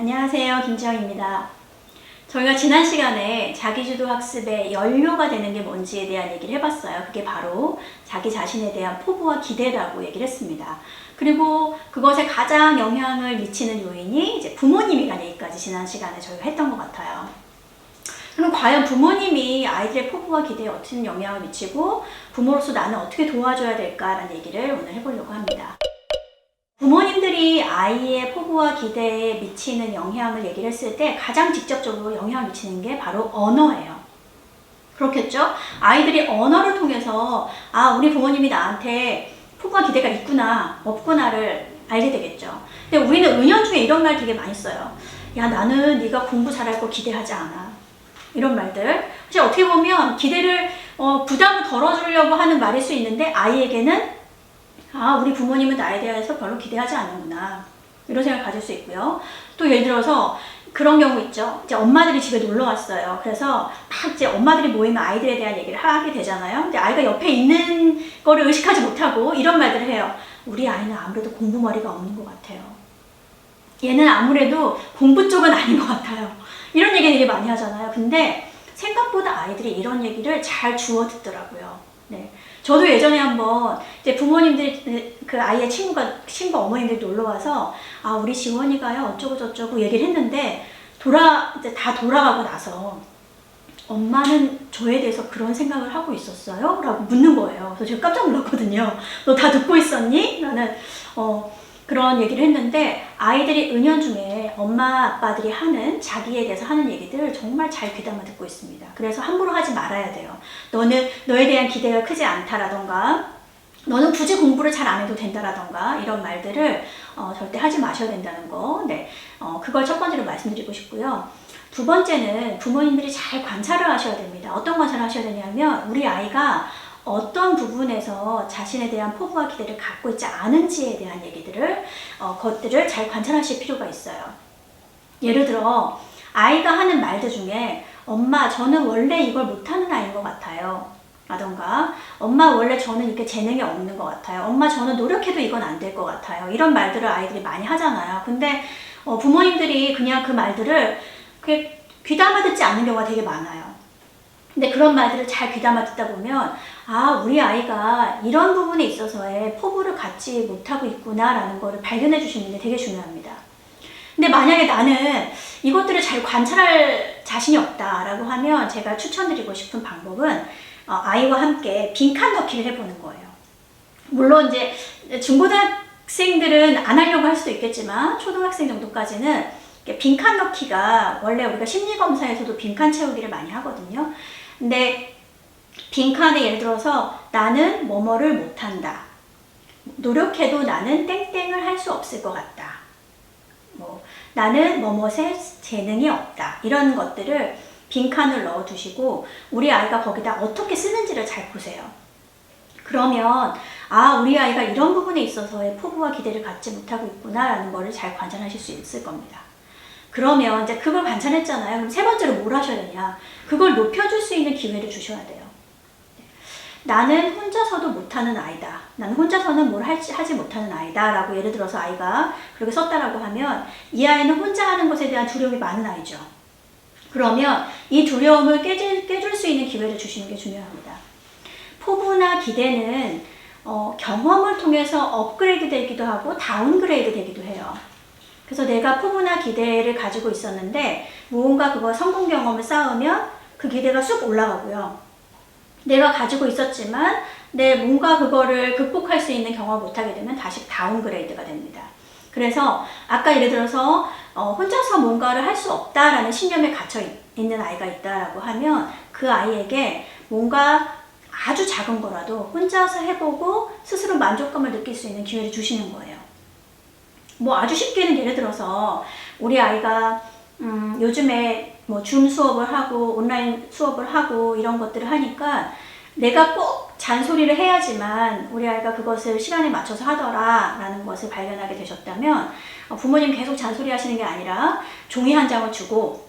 안녕하세요. 김지영입니다. 저희가 지난 시간에 자기주도 학습의 연료가 되는 게 뭔지에 대한 얘기를 해봤어요. 그게 바로 자기 자신에 대한 포부와 기대라고 얘기를 했습니다. 그리고 그것에 가장 영향을 미치는 요인이 이제 부모님이라는 얘기까지 지난 시간에 저희가 했던 것 같아요. 그럼 과연 부모님이 아이들의 포부와 기대에 어떤 영향을 미치고 부모로서 나는 어떻게 도와줘야 될까라는 얘기를 오늘 해보려고 합니다. 부모님들이 아이의 포부와 기대에 미치는 영향을 얘기를 했을 때 가장 직접적으로 영향을 미치는 게 바로 언어예요. 그렇겠죠? 아이들이 언어를 통해서 아, 우리 부모님이 나한테 포부와 기대가 있구나, 없구나를 알게 되겠죠. 근데 우리는 은연중에 이런 말 되게 많이 써요. 야, 나는 네가 공부 잘할 거 기대하지 않아. 이런 말들. 사실 어떻게 보면 기대를 어, 부담을 덜어주려고 하는 말일 수 있는데 아이에게는 아, 우리 부모님은 나에 대해서 별로 기대하지 않는구나. 이런 생각을 가질 수 있고요. 또 예를 들어서 그런 경우 있죠. 이제 엄마들이 집에 놀러 왔어요. 그래서 막 이제 엄마들이 모이면 아이들에 대한 얘기를 하게 되잖아요. 근데 아이가 옆에 있는 거를 의식하지 못하고 이런 말들을 해요. 우리 아이는 아무래도 공부머리가 없는 것 같아요. 얘는 아무래도 공부 쪽은 아닌 것 같아요. 이런 얘기 되게 많이 하잖아요. 근데 생각보다 아이들이 이런 얘기를 잘 주워 듣더라고요. 네. 저도 예전에 한번 이제 부모님들이 그 아이의 친구가 친구 어머님들이 놀러 와서 아 우리 지원이가요 어쩌고 저쩌고 얘기를 했는데 돌아 이제 다 돌아가고 나서 엄마는 저에 대해서 그런 생각을 하고 있었어요? 라고 묻는 거예요. 그래서 제가 깜짝 놀랐거든요. 너 다 듣고 있었니? 나는 어 그런 얘기를 했는데 아이들이 은연중에 엄마 아빠들이 하는 자기에 대해서 하는 얘기들 정말 잘 귀담아 듣고 있습니다. 그래서 함부로 하지 말아야 돼요. 너는 너에 대한 기대가 크지 않다라던가 너는 굳이 공부를 잘 안 해도 된다라던가 이런 말들을 어, 절대 하지 마셔야 된다는 거. 네, 어, 그걸 첫 번째로 말씀드리고 싶고요. 두 번째는 부모님들이 잘 관찰을 하셔야 됩니다. 어떤 관찰을 하셔야 되냐면 우리 아이가 어떤 부분에서 자신에 대한 포부와 기대를 갖고 있지 않은지에 대한 얘기들을 어, 것들을 잘 관찰하실 필요가 있어요. 예를 들어 아이가 하는 말들 중에 엄마 저는 원래 이걸 못하는 아이인 것 같아요. 라던가 엄마 원래 저는 이렇게 재능이 없는 것 같아요. 엄마 저는 노력해도 이건 안 될 것 같아요. 이런 말들을 아이들이 많이 하잖아요. 근데 어, 부모님들이 그냥 그 말들을 귀담아 듣지 않는 경우가 되게 많아요. 근데 그런 말들을 잘 귀담아 듣다 보면 아 우리 아이가 이런 부분에 있어서의 포부를 갖지 못하고 있구나라는 거를 발견해 주시는 게 되게 중요합니다. 근데 만약에 나는 이것들을 잘 관찰할 자신이 없다라고 하면 제가 추천드리고 싶은 방법은 어, 아이와 함께 빈칸 넣기를 해보는 거예요. 물론 이제 중고등학생들은 안 하려고 할 수도 있겠지만 초등학생 정도까지는 빈칸 넣기가 원래 우리가 심리 검사에서도 빈칸 채우기를 많이 하거든요. 근데 빈칸에 예를 들어서 나는 뭐뭐를 못한다. 노력해도 나는 땡땡을 할 수 없을 것 같다. 뭐 나는 뭐뭐에 재능이 없다. 이런 것들을 빈칸을 넣어 두시고 우리 아이가 거기다 어떻게 쓰는지를 잘 보세요. 그러면 아 우리 아이가 이런 부분에 있어서의 포부와 기대를 갖지 못하고 있구나라는 거를 잘 관찰하실 수 있을 겁니다. 그러면 이제 그걸 관찰했잖아요. 그럼 세 번째로 뭘 하셔야 되냐? 그걸 높여줄 수 있는 기회를 주셔야 돼요. 나는 혼자서도 못하는 아이다. 나는 혼자서는 뭘 할지, 하지 못하는 아이다. 라고 예를 들어서 아이가 그렇게 썼다라고 하면 이 아이는 혼자 하는 것에 대한 두려움이 많은 아이죠. 그러면 이 두려움을 깨줄, 깨줄 수 있는 기회를 주시는 게 중요합니다. 포부나 기대는 어, 경험을 통해서 업그레이드 되기도 하고 다운그레이드 되기도 해요. 그래서 내가 포부나 기대를 가지고 있었는데 무언가 그거 성공 경험을 쌓으면 그 기대가 쑥 올라가고요. 내가 가지고 있었지만 내 뭔가 그거를 극복할 수 있는 경험을 못하게 되면 다시 다운그레이드가 됩니다. 그래서 아까 예를 들어서 어, 혼자서 뭔가를 할 수 없다라는 신념에 갇혀 있- 있는 아이가 있다라고 하면 그 아이에게 뭔가 아주 작은 거라도 혼자서 해보고 스스로 만족감을 느낄 수 있는 기회를 주시는 거예요. 뭐 아주 쉽게는 예를 들어서 우리 아이가 음, 요즘에 뭐 줌 수업을 하고 온라인 수업을 하고 이런 것들을 하니까 내가 꼭 잔소리를 해야지만 우리 아이가 그것을 시간에 맞춰서 하더라라는 것을 발견하게 되셨다면 어, 부모님 계속 잔소리 하시는 게 아니라 종이 한 장을 주고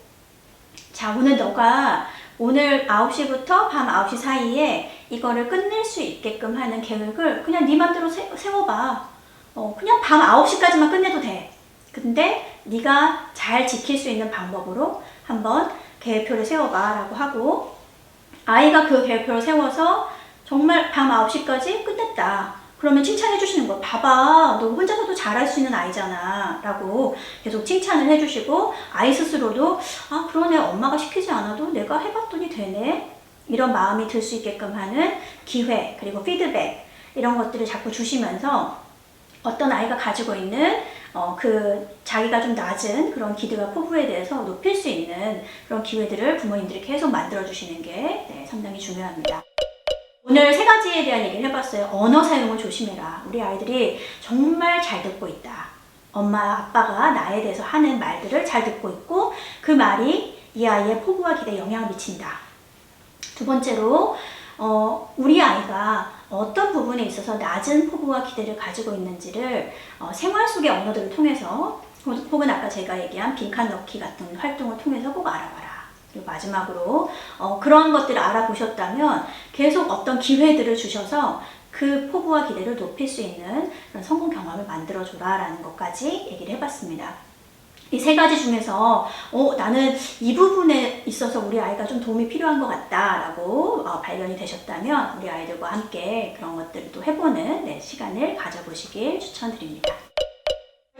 자 오늘 너가 오늘 9시부터 밤 9시 사이에 이거를 끝낼 수 있게끔 하는 계획을 그냥 네 맘대로 세, 세워봐 어, 그냥 밤 9시까지만 끝내도 돼. 근데 네가 잘 지킬 수 있는 방법으로 한번 계획표를 세워봐 라고 하고 아이가 그 계획표를 세워서 정말 밤 9시까지 끝냈다. 그러면 칭찬해 주시는 거 봐봐 너 혼자서도 잘할 수 있는 아이잖아 라고 계속 칭찬을 해 주시고 아이 스스로도 아 그러네. 엄마가 시키지 않아도 내가 해봤더니 되네. 이런 마음이 들 수 있게끔 하는 기회 그리고 피드백 이런 것들을 자꾸 주시면서 어떤 아이가 가지고 있는 어, 그 자기가 좀 낮은 그런 기대와 포부에 대해서 높일 수 있는 그런 기회들을 부모님들이 계속 만들어 주시는 게 네, 상당히 중요합니다. 오늘 세 가지에 대한 얘기를 해봤어요. 언어 사용을 조심해라. 우리 아이들이 정말 잘 듣고 있다. 엄마, 아빠가 나에 대해서 하는 말들을 잘 듣고 있고 그 말이 이 아이의 포부와 기대에 영향을 미친다. 두 번째로 어, 우리 아이가 어떤 부분에 있어서 낮은 포부와 기대를 가지고 있는지를 어, 생활 속의 언어들을 통해서 혹- 혹은 아까 제가 얘기한 빈칸 넣기 같은 활동을 통해서 꼭 알아봐라. 그리고 마지막으로 어, 그런 것들을 알아보셨다면 계속 어떤 기회들을 주셔서 그 포부와 기대를 높일 수 있는 그런 성공 경험을 만들어줘라 라는 것까지 얘기를 해봤습니다. 이 세 가지 중에서 어, 나는 이 부분에 있어서 우리 아이가 좀 도움이 필요한 것 같다라고 어, 발견이 되셨다면 우리 아이들과 함께 그런 것들을 또 해보는 네, 시간을 가져보시길 추천드립니다.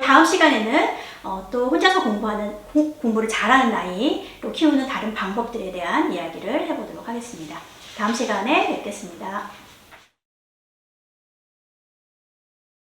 다음 시간에는 어, 또 혼자서 공부하는 공- 공부를 잘하는 아이로 키우는 다른 방법들에 대한 이야기를 해보도록 하겠습니다. 다음 시간에 뵙겠습니다.